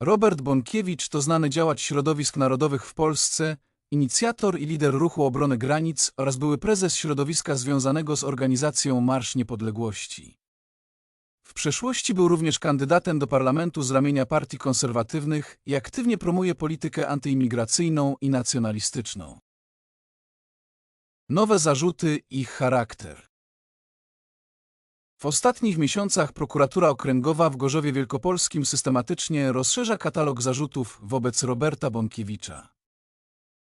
Robert Bąkiewicz to znany działacz środowisk narodowych w Polsce, inicjator i lider ruchu obrony granic oraz były prezes środowiska związanego z organizacją Marsz Niepodległości. W przeszłości był również kandydatem do parlamentu z ramienia partii konserwatywnych i aktywnie promuje politykę antyimigracyjną i nacjonalistyczną. Nowe zarzuty i charakter W ostatnich miesiącach prokuratura okręgowa w Gorzowie Wielkopolskim systematycznie rozszerza katalog zarzutów wobec Roberta Bąkiewicza.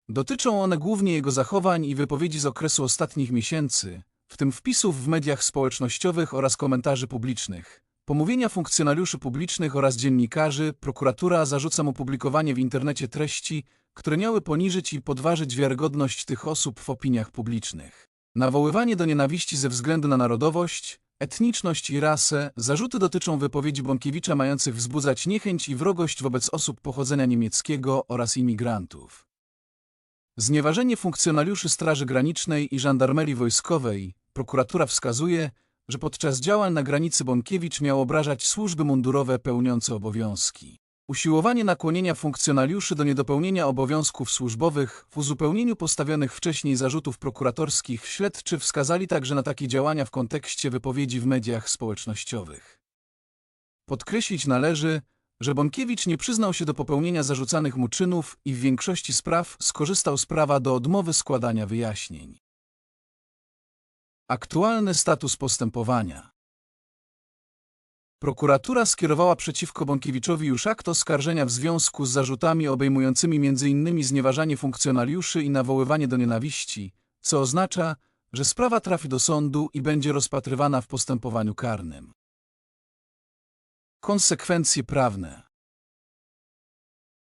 Dotyczą one głównie jego zachowań i wypowiedzi z okresu ostatnich miesięcy, w tym wpisów w mediach społecznościowych oraz komentarzy publicznych. Pomówienia funkcjonariuszy publicznych oraz dziennikarzy, prokuratura zarzuca mu publikowanie w internecie treści, które miały poniżyć i podważyć wiarygodność tych osób w opiniach publicznych. Nawoływanie do nienawiści ze względu na narodowość, etniczność i rasę, zarzuty dotyczą wypowiedzi Bąkiewicza mających wzbudzać niechęć i wrogość wobec osób pochodzenia niemieckiego oraz imigrantów. Znieważenie funkcjonariuszy Straży Granicznej i Żandarmerii Wojskowej, prokuratura wskazuje, że podczas działań na granicy Bąkiewicz miał obrażać służby mundurowe pełniące obowiązki. Usiłowanie nakłonienia funkcjonariuszy do niedopełnienia obowiązków służbowych w uzupełnieniu postawionych wcześniej zarzutów prokuratorskich śledczy wskazali także na takie działania w kontekście wypowiedzi w mediach społecznościowych. Podkreślić należy, że Bąkiewicz nie przyznał się do popełnienia zarzucanych mu czynów i w większości spraw skorzystał z prawa do odmowy składania wyjaśnień. Aktualny status postępowania Prokuratura skierowała przeciwko Bąkiewiczowi już akt oskarżenia w związku z zarzutami obejmującymi m.in. znieważanie funkcjonariuszy i nawoływanie do nienawiści, co oznacza, że sprawa trafi do sądu i będzie rozpatrywana w postępowaniu karnym. Konsekwencje prawne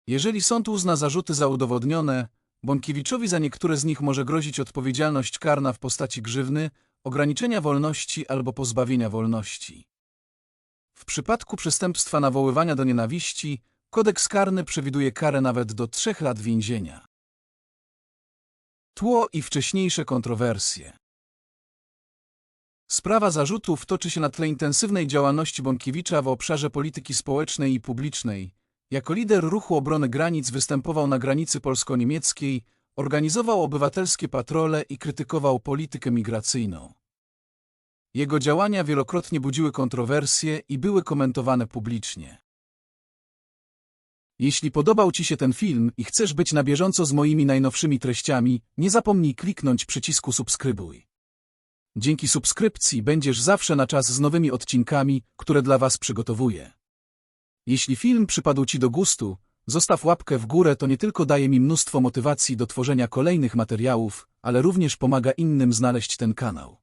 Jeżeli sąd uzna zarzuty za udowodnione, Bąkiewiczowi za niektóre z nich może grozić odpowiedzialność karna w postaci grzywny, ograniczenia wolności albo pozbawienia wolności. W przypadku przestępstwa nawoływania do nienawiści, kodeks karny przewiduje karę nawet do trzech lat więzienia. Tło i wcześniejsze kontrowersje Sprawa zarzutów toczy się na tle intensywnej działalności Bąkiewicza w obszarze polityki społecznej i publicznej. Jako lider ruchu obrony granic występował na granicy polsko-niemieckiej, organizował obywatelskie patrole i krytykował politykę migracyjną. Jego działania wielokrotnie budziły kontrowersje i były komentowane publicznie. Jeśli podobał Ci się ten film i chcesz być na bieżąco z moimi najnowszymi treściami, nie zapomnij kliknąć przycisku subskrybuj. Dzięki subskrypcji będziesz zawsze na czas z nowymi odcinkami, które dla Was przygotowuję. Jeśli film przypadł Ci do gustu, zostaw łapkę w górę, to nie tylko daje mi mnóstwo motywacji do tworzenia kolejnych materiałów, ale również pomaga innym znaleźć ten kanał.